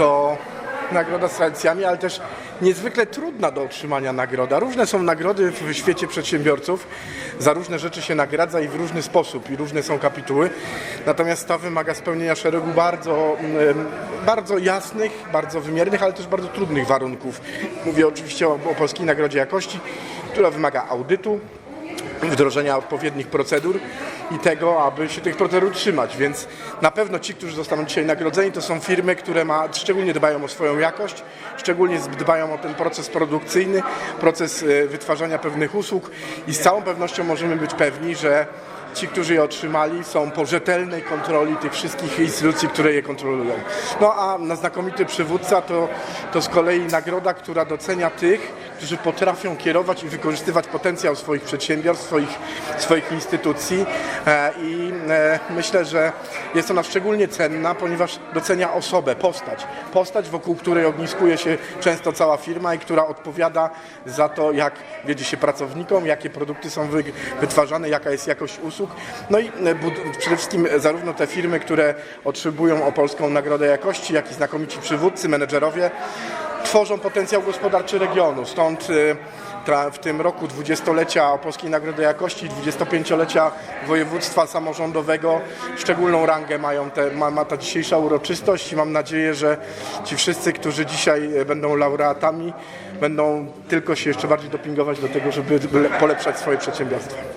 to nagroda z tradycjami, ale też niezwykle trudna do otrzymania nagroda. Różne są nagrody w świecie przedsiębiorców, za różne rzeczy się nagradza i w różny sposób i różne są kapituły. Natomiast ta wymaga spełnienia szeregu bardzo, mm, bardzo jasnych, bardzo wymiernych, ale też bardzo trudnych warunków. Mówię oczywiście o, o Polskiej Nagrodzie Jakości, która wymaga audytu, wdrożenia odpowiednich procedur i tego, aby się tych procedur trzymać. Więc na pewno ci, którzy zostaną dzisiaj nagrodzeni, to są firmy, które ma, szczególnie dbają o swoją jakość, szczególnie dbają o ten proces produkcyjny, proces e, wytwarzania pewnych usług i z całą pewnością możemy być pewni, że ci, którzy je otrzymali, są po rzetelnej kontroli tych wszystkich instytucji, które je kontrolują. No a na znakomity przywódca to, to z kolei nagroda, która docenia tych, którzy potrafią kierować i wykorzystywać potencjał swoich przedsiębiorstw, swoich, swoich instytucji e, i e, myślę, że jest ona szczególnie cenna, ponieważ docenia osobę, postać. Postać, wokół której ogniskuje się często cała firma i która odpowiada za to, jak wiedzie się pracownikom, jakie produkty są wy, wytwarzane, jaka jest jakość usług. No i e, przede wszystkim zarówno te firmy, które otrzymują o Polską Nagrodę Jakości, jak i znakomici przywódcy, menedżerowie, tworzą potencjał gospodarczy regionu. Stąd tra- w tym roku dwudziestolecia Polskiej Nagrody Jakości, 25-lecia województwa samorządowego szczególną rangę mają te, ma, ma ta dzisiejsza uroczystość i mam nadzieję, że ci wszyscy, którzy dzisiaj e, będą laureatami, będą tylko się jeszcze bardziej dopingować do tego, żeby polepszać swoje przedsiębiorstwa.